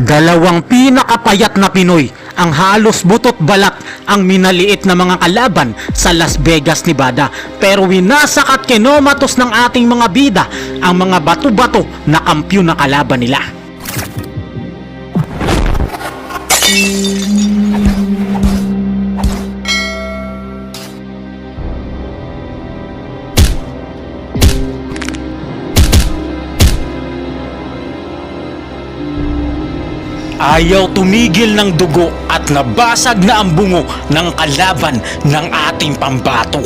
Dalawang pinakapayat na Pinoy ang halos butot balat ang minaliit na mga kalaban sa Las Vegas, Nevada. Pero winasak at kinomatos ng ating mga bida ang mga bato-bato na kampyon na kalaban nila. Ayaw tumigil ng dugo at nabasag na ang bungo ng kalaban ng ating pambato.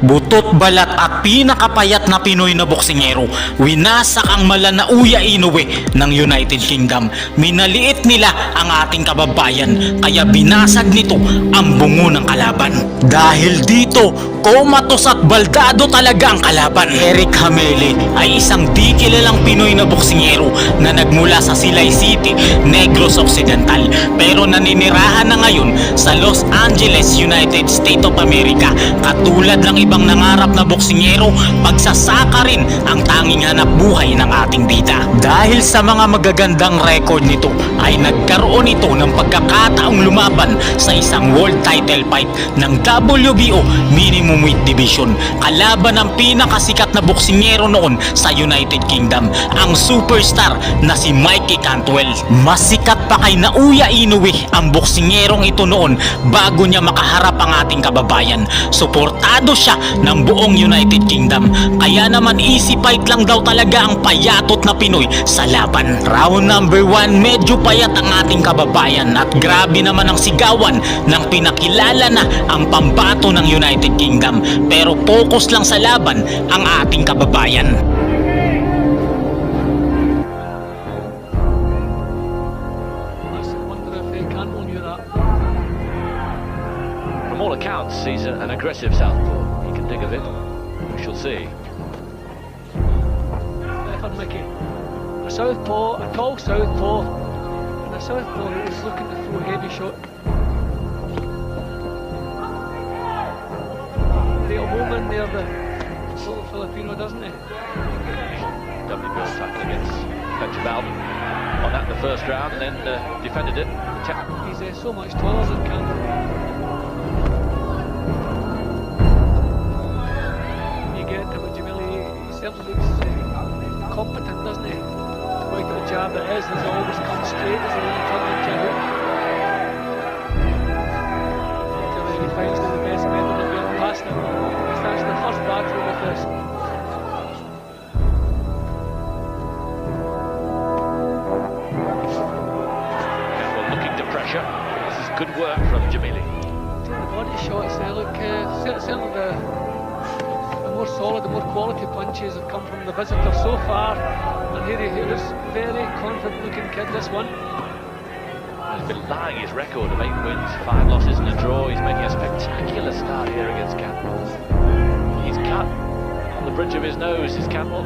Butot balat at pinakapayat na Pinoy na boksingero, winasak ang Malanauya Inoue ng United Kingdom. Minaliit nila ang ating kababayan, kaya binasag nito ang bungo ng kalaban. Dahil dito, komatos at baldado talaga ang kalaban. Eric Hamele ay isang di kilalang Pinoy na boksingero na nagmula sa Silay City, Negros Occidental, pero naninirahan na ngayon sa Los Angeles, United States of America. Katulad ng ibang nangarap na boksingero, pagsasaka rin ang tanging hanap buhay ng ating bida. Dahil sa mga magagandang record nito, ay nagkaroon ito ng pagkakataong lumaban sa isang world title fight ng WBO Minimum Weight Division. Kalaban ng pinakasikat na boksingero noon sa United Kingdom, ang superstar na si Mikey Cantwell. Mas sikat pa kay Nauya Inoue ang boksingerong ito noon bago niya makaharap ang ating kababayan. Suportado siya ng buong United Kingdom. Kaya naman easy fight lang daw talaga ang payatot na Pinoy sa laban. Round number 1, medyo payat ang ating kababayan at grabe naman ang sigawan ng pinakilala na ang pambato ng United Kingdom. Pero focus lang sa laban ang ating kababayan. All accounts, he's an aggressive southpaw. Dig a bit. We shall see. Stefan Mickey. A southpaw, a tall southpaw, and a southpaw who was looking to throw a heavy shot. Real Bowman there, the little Filipino, doesn't he? WBO title against Petrobal on that in the first round and then uh, defended it. He's uh, so much taller than Cantwell. He certainly looks uh, competent, doesn't he? Quite a jab it is, has always come straight as a really turned into hook. Until he finds the best method of getting past him. He starts the first battle with this. Looking to pressure. This is good work from Jamili. The body shots, they look uh, certainly the more solid, the more quality punches have come from the visitor so far. And here he looks very confident looking kid, this one. He's been lying his record of eight wins, five losses and a draw. He's making a spectacular start here against Campbell. He's cut on the bridge of his nose, is Campbell.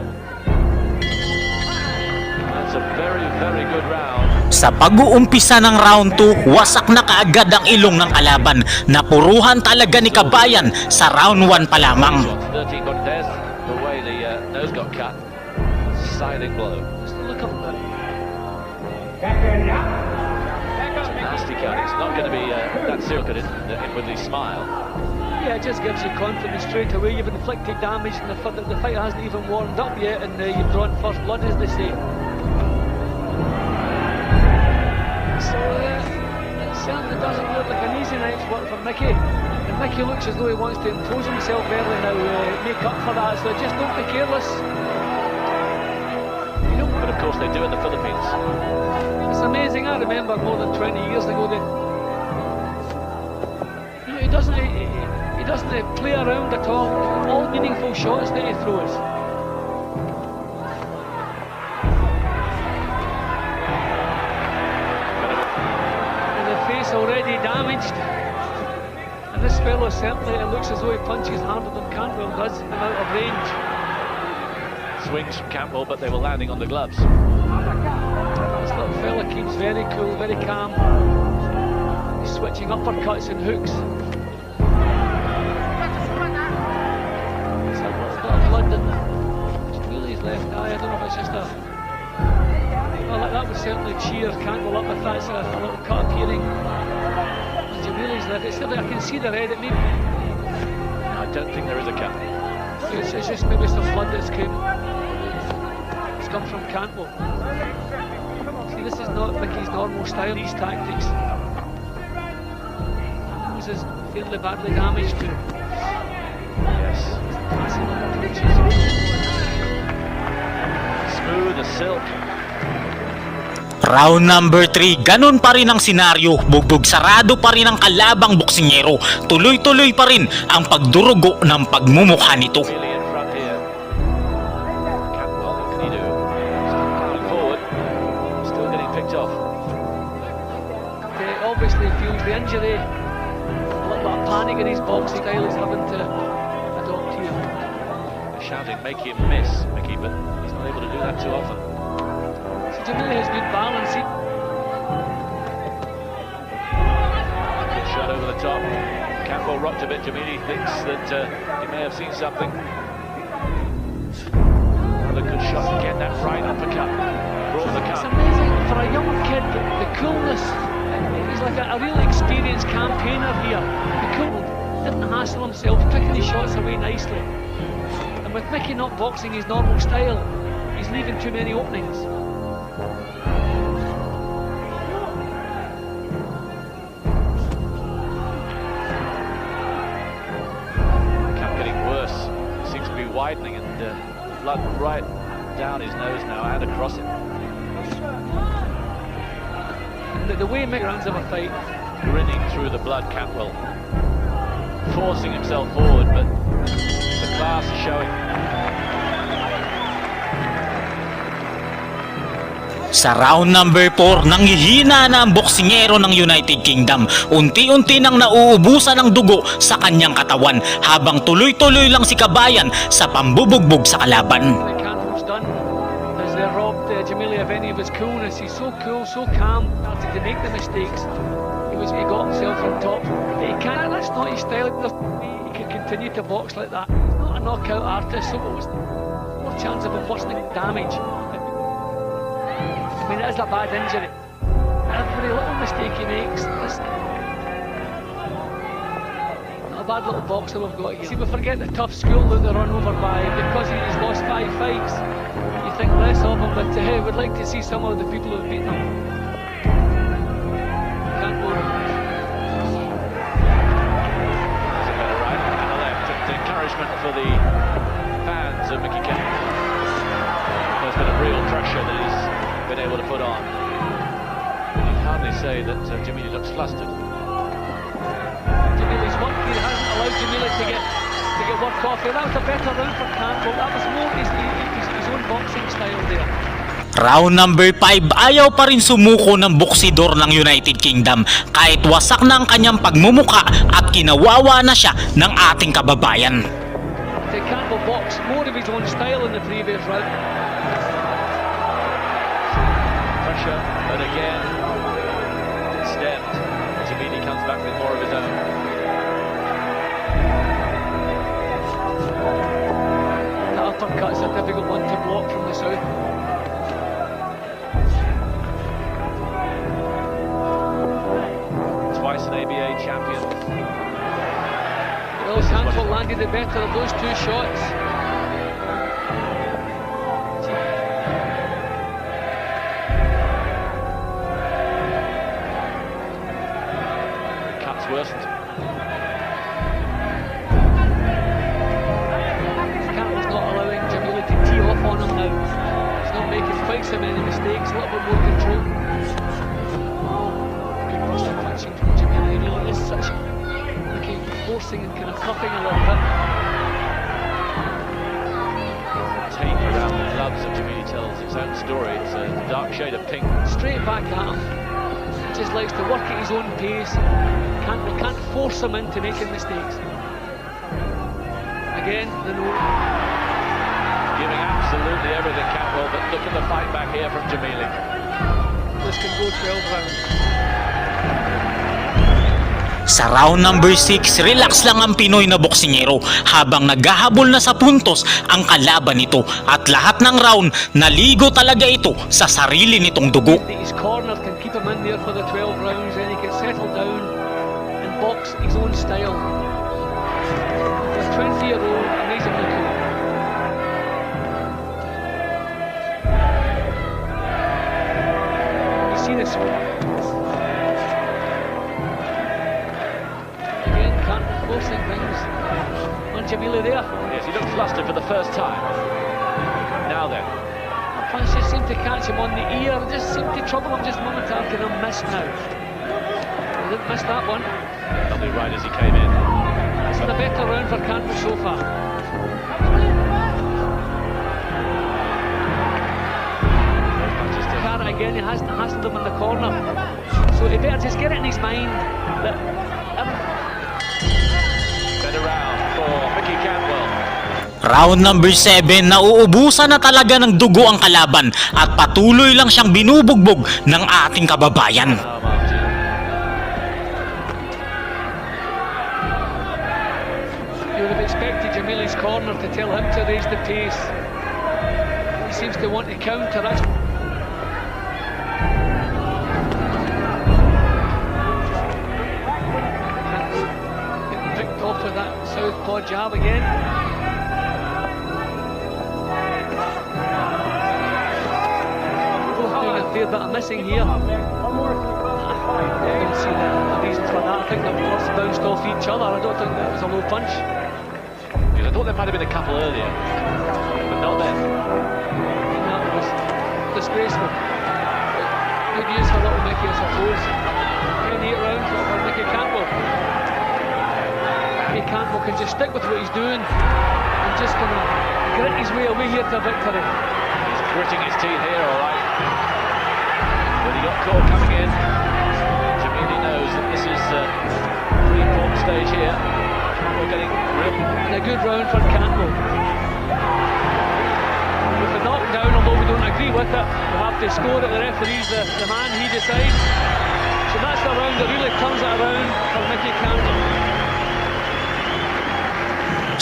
That's a very, very good round. Sa pag-uumpisa ng round 2, wasak na kaagad ang ilong ng kalaban. Napuruhan talaga ni Kabayan sa round 1 pa lamang. Shots 13, but there's the way the uh, nose got cut. Silent blow. Just look at that. It's a nasty cut. It's not going to be uh, that inwardly smile. Yeah, it just gives you confidence straight away. You've inflicted damage and the, the fight hasn't even warmed up yet and uh, you've drawn first blood, as they say. Doesn't look like an easy night's work for Mickey. And Mickey looks as though he wants to impose himself early now, uh, make up for that. So just don't be careless. You know, But of course they do in the Philippines. it's amazing. I remember more than 20 years ago that you know, he doesn't he, he- doesn't play around at all. All meaningful shots that he throws. Fellow certainly it looks as though he punches harder than Cantwell does and out of range. Swings from Campbell, but they were landing on the gloves. This little fella keeps very cool, very calm. He's switching uppercuts and hooks. There's a little bit of blood in Jamili's left eye. I don't know if it's just a. Well, that, that would certainly cheer Cantwell up if that's a, a little cut appearing. And Jamili's left. It's still, I can see the red. It maybe I don't think there is a cut. it's, it's just maybe some blood that's came. It's come from Cantwell. See, this is not Mickey's normal style. These tactics. This is fairly badly damaged too. Yes. Passing. Smooth as silk. Round number 3, ganun pa rin ang senaryo, bugbog sarado pa rin ang kalabang boksingero, tuloy-tuloy pa rin ang pagdurugo ng pagmumukha nito. Rocked a bit. Jamili thinks that uh, he may have seen something. Another good shot again. That right uppercut brought the it's amazing for a young kid, the, coolness. He's like a, a really experienced campaigner here. The cool didn't hassle himself, picking his shots away nicely. And with Mickey not boxing his normal style, he's leaving too many openings. And uh, blood right down his nose now and across it. The, the Mickey runs of a fight, Grinning through the blood, Cantwell. Forcing himself forward, but the class is showing. Sa round number 4, nanghihina na ang boksingero ng United Kingdom. Unti-unti nang nauubusan ng dugo sa kanyang katawan habang tuloy-tuloy lang si Kabayan sa pambubugbog sa kalaban. what was continue to box like that. He's not a knockout artist, so what's more chance of him worsening damage? Mean, it is a bad injury. Every little mistake he makes. Is, a bad little boxer we've got here. See, we forget the tough school that they're run over by because he's lost five fights. You think less of him, but uh, hey, we'd like to see some of the people who've beaten him. Encouragement for the fans of Mickey Kent. There's been a real pressure been able to put on. You can hardly say that uh, Jimmy looks flustered. Jamili's work here hasn't allowed Jamili to get to get work off here. That was a better round for Campbell. That was more his, his, his own boxing style there. Round number 5, ayaw pa rin sumuko ng boksidor ng United Kingdom kahit wasak na ang kanyang pagmumuka at kinawawa na siya ng ating kababayan. To Campbell box more of his own style in the previous round. Pressure, but again, stemmed. Jimmy comes back with more of his own. That uppercut's a difficult one to block from the south. Twice an ABA champion. Well, Campbell landed the better of those two shots. Mistakes, a little bit more control. Good of punching from Jamili. He really is such looking forcing and kind of cuffing a little bit. Tape around the gloves of Jimmy tells its own story. It's a dark shade of pink. Straight back at him. Just likes to work at his own pace. Can't, we can't force him into making mistakes. Again, the no. Absolutely everything, Cantwell, but look at the fight back here from Jamili. This can go 12 rounds. Sa round number 6, relax lang ang Pinoy na boksingero habang naghahabol na sa puntos ang kalaban nito at lahat ng round naligo talaga ito sa sarili nitong dugo. His corner can keep him in there for the 12 rounds, then he can settle down and box his own style. A 20 You see this one? Again, can't forcing things on Jamila there. Yes, he looked flustered for the first time. Now then, Punch just seemed to catch him on the ear, just seemed to trouble him just momentarily, and he'll miss now. He didn't miss that one. lovely right as he came in. It's been a better round for Canton so far. Carrot again, he hasn't hassled him in the corner. So he better just get it in his mind that every- better round for Mickey Cantwell. Round number 7, nauubusan na talaga ng dugo ang kalaban at patuloy lang siyang binubugbog ng ating kababayan. You would have expected Jamili's corner to tell him to raise the pace. He seems to want to counter it. Southpaw jab again. Both doing a fair bit of missing here. Ah, I don't see the, uh, the reason for that. I think they've both bounced off each other. I don't think that was a low punch. Because I thought there might have been a couple earlier, but not then. That was disgraceful. Good news for little Mickey, I suppose. 28 rounds for for Mickey Campbell. Mickey Campbell can just stick with what he's doing and just kind of grit his way away here to victory. He's gritting his teeth here, all right. But he got caught coming in. Jamili knows that this is a pretty important stage here. We're getting real. And a good round for Campbell. With the knockdown, although we don't agree with it, we have to score it. The referee's the, the man, he decides. So that's the round that really turns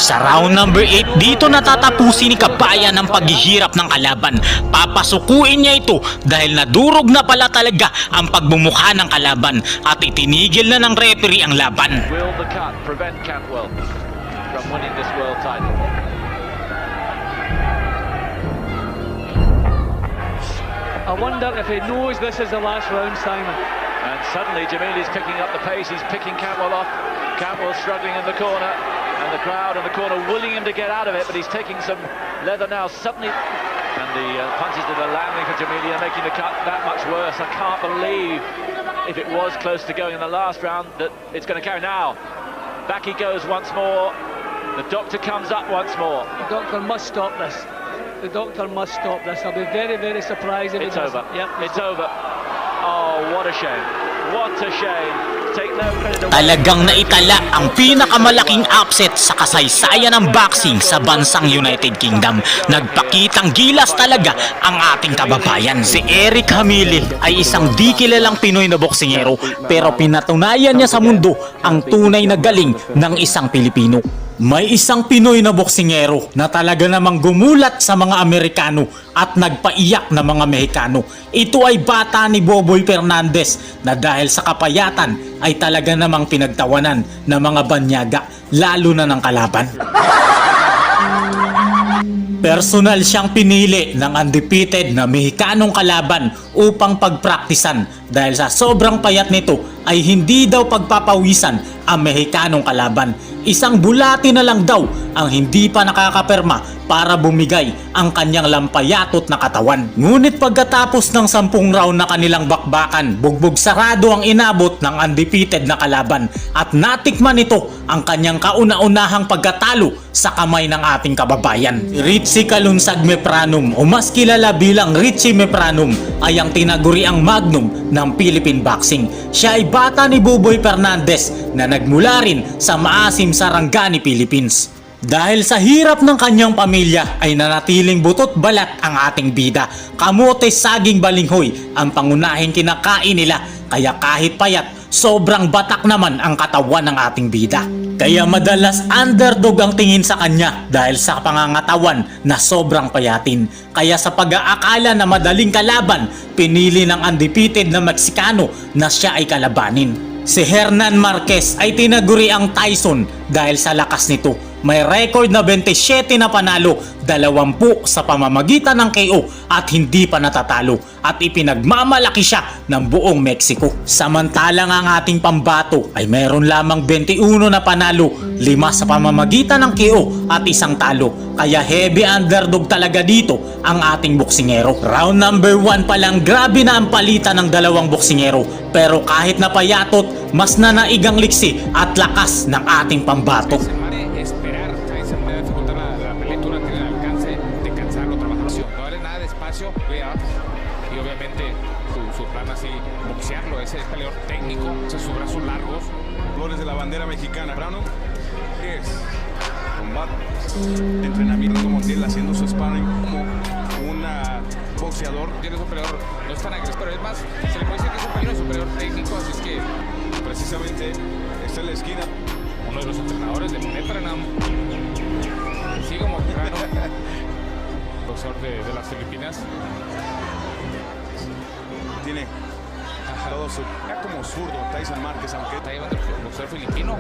Sa round number 8, dito natatapusin ni Kabayan ang paghihirap ng kalaban. Papasukuin niya ito dahil nadurog na pala talaga ang pagbumukha ng kalaban at itinigil na ng referee ang laban. Will the cut prevent Cantwell from winning this world title? I wonder if he knows this is the last round, Simon. And suddenly Jamili's picking up the pace. He's picking Cantwell off. Cantwell struggling in the corner. And the crowd in the corner willing him to get out of it, but he's taking some leather now. Suddenly, and the uh, punches that are landing for Jamili are making the cut that much worse. I can't believe if it was close to going in the last round that it's going to carry now. Back he goes once more. The doctor comes up once more. The doctor must stop this. The doctor must stop this. I'll be very, very surprised if It's doesn't. over. Yep, It's over. Oh, what a shame. What a shame. Talagang naitala ang pinakamalaking upset sa kasaysayan ng boxing sa bansang United Kingdom. Nagpakitang gilas talaga ang ating kababayan. Si Eric Hamilil ay isang di kilalang Pinoy na boksingero pero pinatunayan niya sa mundo ang tunay na galing ng isang Pilipino. May isang Pinoy na boksingero na talaga namang gumulat sa mga Amerikano at nagpaiyak na mga Mexicano. Ito ay bata ni Boboy Fernandez na dahil sa kapayatan ay talaga namang pinagtawanan ng mga banyaga lalo na ng kalaban. Personal siyang pinili ng undefeated na Mexicanong kalaban upang pagpraktisan dahil sa sobrang payat nito ay hindi daw pagpapawisan ang Mexicanong kalaban. Isang bulati na lang daw ang hindi pa nakakaperma para bumigay ang kanyang lampayatot na katawan. Ngunit pagkatapos ng sampung round na kanilang bakbakan, bugbog sarado ang inabot ng undefeated na kalaban at natikman ito ang kanyang kauna-unahang pagkatalo sa kamay ng ating kababayan. Richie Kalunsag Mepranum o mas kilala bilang Richie Mepranum ay ang tinaguriang magnum ng Philippine Boxing. Siya ay bata ni Buboy Fernandez na nagmula rin sa maasim Sarangani, Philippines. Dahil sa hirap ng kanyang pamilya ay nanatiling butot balat ang ating bida. Kamote saging balinghoy ang pangunahing kinakain nila Kaya kahit payat, sobrang batak naman ang katawan ng ating bida. Kaya madalas underdog ang tingin sa kanya dahil sa pangangatawan na sobrang payatin. Kaya sa pag-aakala na madaling kalaban, pinili ng undefeated na Meksikano na siya ay kalabanin. Si Hernan Marquez ay tinaguri ang Tyson dahil sa lakas nito. May record na 27 na panalo, 20 sa pamamagitan ng KO at hindi pa natatalo at ipinagmamalaki siya ng buong Mexico. Samantalang ang ating pambato ay meron lamang 21 na panalo, 5 sa pamamagitan ng KO at isang talo. Kaya heavy underdog talaga dito ang ating boksingero. Round number 1 pa lang grabe na ang palitan ng dalawang boksingero pero kahit napayatot, mas nanaigang liksi at lakas ng ating pambato. De, de las Filipinas. Tiene todo su. Como zurdo Tyson Márquez, aunque Está llevando el boxeador filipino,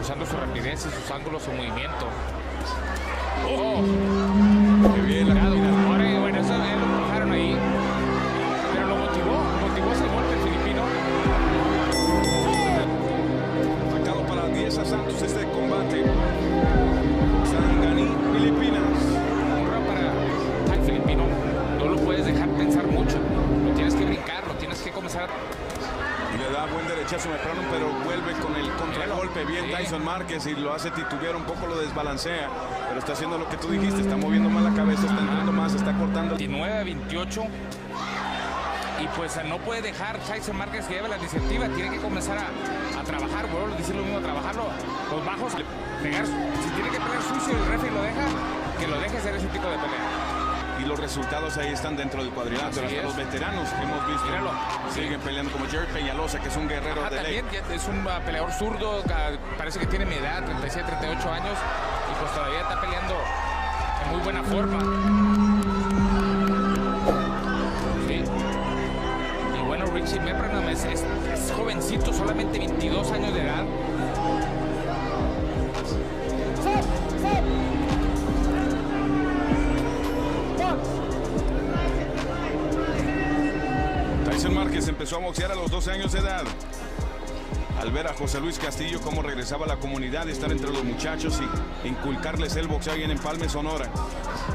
usando su rapidez y sus ángulos, su movimiento. ¡Oh! que bien la derechazo Meprano, pero vuelve con el contragolpe. Bien. Tyson Márquez y lo hace titubear un poco, lo desbalancea. Pero está haciendo lo que tú dijiste, está moviendo más la cabeza, está entrando más, está cortando. 29 a 28. Y pues no puede dejar Tyson Márquez que lleve la iniciativa. Tiene que comenzar a, a trabajar, vuelvo a decir lo mismo, a trabajarlo. Los bajos, pegar, si tiene que pelear sucio y el referee lo deja, que lo deje hacer ese tipo de pelea. Y los resultados ahí están dentro del cuadrilátero. Hasta los veteranos que hemos visto Míralo. siguen peleando como Jerry Peñalosa, que es un guerrero Ajá, de también es un uh, peleador zurdo, ca- parece que tiene mi edad, 37, 38 años, y pues todavía está peleando en muy buena forma. Sí. Y bueno, Richie Mepranam es, es- es jovencito, solamente 22 años de edad. Márquez empezó a boxear a los 12 años de edad. Al ver a José Luis Castillo cómo regresaba a la comunidad, estar entre los muchachos y inculcarles el boxeo ahí en Empalme, Sonora.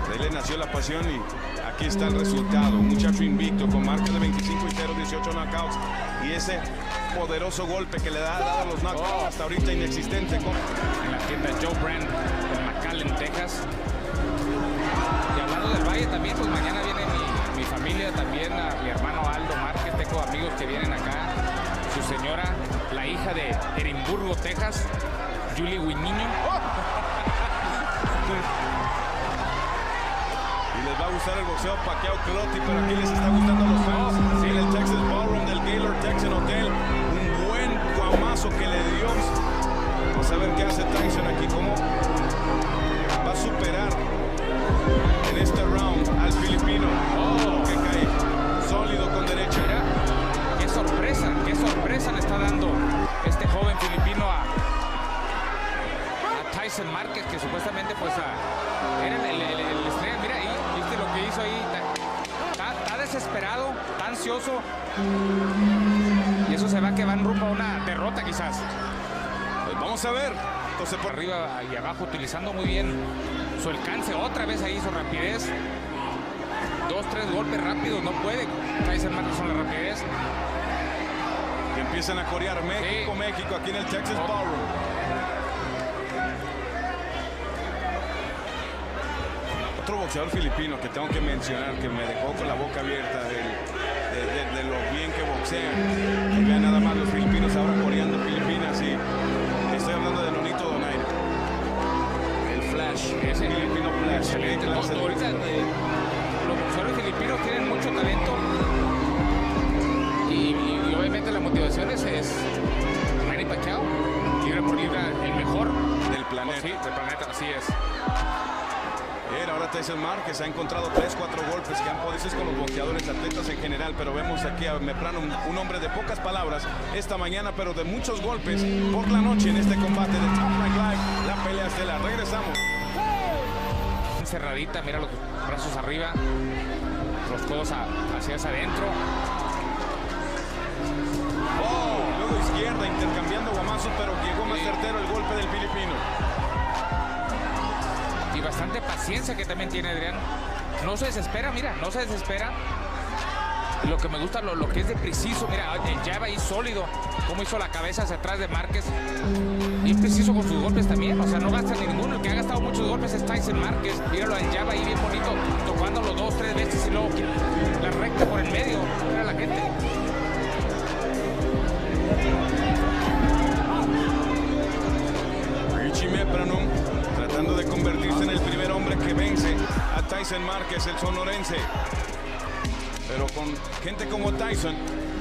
De ahí le nació la pasión y aquí está el resultado. Un muchacho invicto con marca de 25 y 0, 18 knockouts. Y ese poderoso golpe que le da, dado los knockouts hasta ahorita inexistente. con- en la tienda Joe Brand en McAllen, Texas. Y hablando del Valle también, pues mañana viene mi, mi familia también, a mi hermano Amigos que vienen acá, su señora, la hija de Edimburgo, Texas, Julie Winiño. Y les va a gustar el boxeo Pacquiao Clotti, pero aquí les está gustando los fans. Sí, en el Texas Ballroom del Gaylord Texan Hotel. Un buen guamazo que le dio. Vamos a ver qué hace Tyson aquí, cómo va a superar en este round al filipino. Oh, sorpresa, qué sorpresa le está dando este joven filipino a, a Tyson Márquez, que supuestamente pues a- era el, el- el- el estrella. Mira ahí, viste lo que hizo ahí. Está, está desesperado, está ansioso. Y eso se va que van rumbo a una derrota quizás. Pues vamos a ver. Entonces, Por arriba y abajo utilizando muy bien su alcance. Otra vez ahí su rapidez. Dos, tres golpes rápidos. No puede Tyson Márquez con la empiezan a corear México, Sí. México, aquí en el Texas Ballroom. Otro boxeador filipino que tengo que mencionar, que me dejó con la boca abierta del- de, de- de lo bien que boxea. Y vean nada más los filipinos ahora coreando Filipinas y estoy hablando de Nonito Donaire. El Flash, Ese filipino Flash. Excelente. ahorita eh, los boxeadores filipinos tienen mucho talento es Manny Pacquiao, libra por libra el mejor Del planeta. Sí, del planeta, así es. Bien, ahora Tyson Márquez ha encontrado 3, 4 golpes que han podido con los boxeadores, atletas en general, pero vemos aquí a Meprano, un, un hombre de pocas palabras esta mañana, pero de muchos golpes por la noche en este combate de Top Rank Live, la pelea estelar. Regresamos. Cerradita, mira los brazos arriba, los codos a- hacia adentro. Oh, izquierda, intercambiando guamazos, pero llegó más certero el golpe del filipino. y bastante paciencia que también tiene Adrián. No se desespera, mira, no se desespera. Lo que me gusta, lo, lo que es de preciso, mira, el jab ahí sólido, cómo hizo la cabeza hacia atrás de Márquez. Y preciso con sus golpes también, o sea, no gasta ninguno. El que ha gastado muchos golpes es Tyson Márquez. Míralo, el jab ahí bien bonito, tocándolo dos, tres veces y luego la recta por el medio. Mira la gente. Márquez, el sonorense. Pero con gente como Tyson,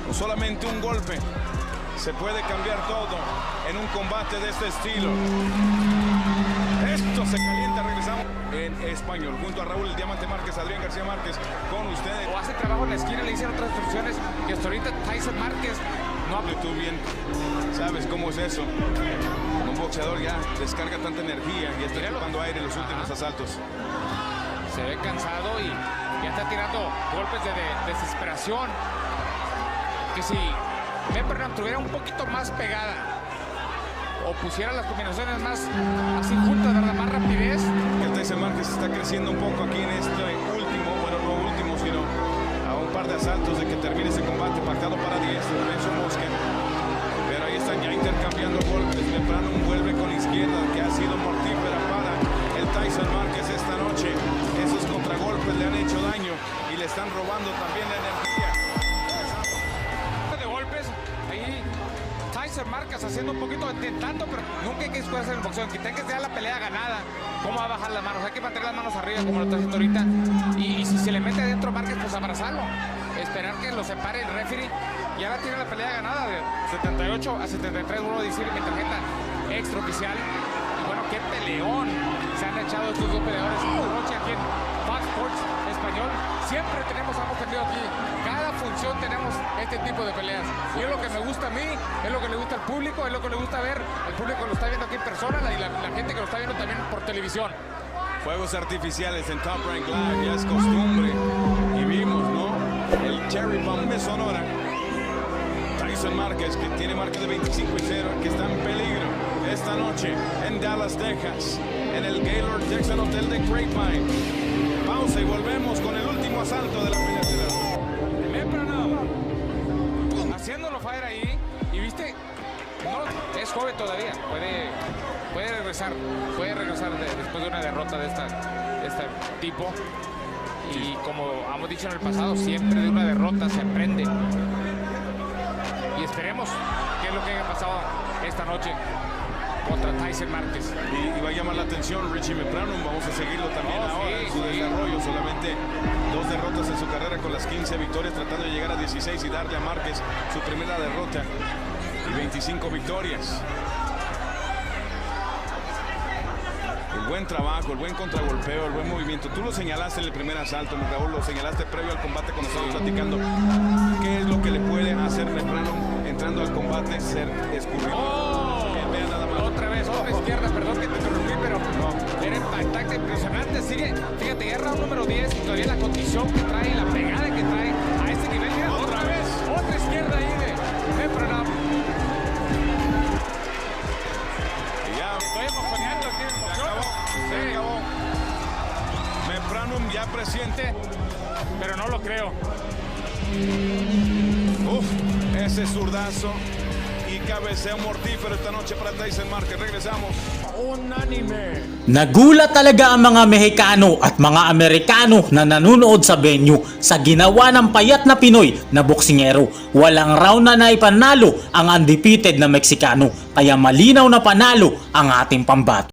con solamente un golpe, se puede cambiar todo en un combate de este estilo. Esto se calienta, regresamos en español, junto a Raúl el Diamante Márquez, Adrián García Márquez, con ustedes. O hace trabajo en la esquina, le hicieron otras instrucciones que hasta ahorita Tyson Márquez no ha Hable tú bien, sabes cómo es eso. Un boxeador ya descarga tanta energía y está ocupando aire en los últimos Ajá. asaltos. Se ve cansado y ya está tirando golpes de, de- desesperación. Que si Mepernan tuviera un poquito más pegada o pusiera las combinaciones más así juntas, ¿verdad? más rapidez, El Tyson Márquez está creciendo un poco aquí en este último, bueno, no último, sino a un par de asaltos de que termine ese combate pactado para 10 Lorenzo Mosque. Pero ahí están ya intercambiando golpes. Meprano vuelve con izquierda, que ha sido mortífera para el Tyson Márquez esta noche. Le han hecho daño y le están robando también la energía. de golpes, ahí Tyson Márquez haciendo un poquito, intentando, pero nunca hay que escudarse en el boxeo, que tenga que sea la pelea ganada, cómo va a bajar las manos, hay que mantener las manos arriba como lo está haciendo ahorita, y, si se le mete adentro Márquez, pues abrazarlo, esperar que lo separe el referee, y ahora tiene la pelea ganada de 78 a 73, vuelvo a decir mi tarjeta extraoficial, y bueno, qué peleón se han echado estos dos peleadores Sports Español, siempre tenemos algo tenido aquí, cada función tenemos este tipo de peleas. Y es lo que me gusta a mí, es lo que le gusta al público, es lo que le gusta ver. El público lo está viendo aquí en persona y la, la gente que lo está viendo también por televisión. Fuegos artificiales en Top Rank Live, ya es costumbre. Y vimos, ¿no? El Cherry Bomb de Sonora. Tyson Márquez, que tiene marca de 25 y 0, que está en peligro esta noche en Dallas, Texas, en el Gaylord Texan Hotel de Grapevine. Pausa y volvemos con el último asalto de la pelea. Haciéndolo fire ahí y viste, no, es joven todavía, puede, puede regresar, puede regresar de- después de una derrota de, esta, de este tipo. Y como hemos dicho en el pasado, siempre de una derrota se aprende. Y esperemos qué es lo que haya pasado esta noche contra Tyson Márquez. Y, y va a llamar la atención Richie Meprano, vamos a seguirlo también Oh, ahora sí, en su sí. desarrollo. Solamente dos derrotas en su carrera con las 15 victorias, tratando de llegar a 16 y darle a Márquez su primera derrota y 25 victorias. El buen trabajo, el buen contragolpeo, el buen movimiento. Tú lo señalaste en el primer asalto, Raúl, lo señalaste previo al combate cuando estábamos platicando. ¿Qué es lo que le puede hacer Meprano entrando al combate? Ser escurrido. ¡Oh! Ese zurdazo y cabeceo mortífero esta noche para Tyson Márquez. Regresamos. Nagulat talaga ang mga Mexicano at mga Amerikano na nanonood sa venue sa ginawa ng payat na Pinoy na boksingero. Walang round na naipanalo ang undefeated na Meksikano kaya malinaw na panalo ang ating pambato.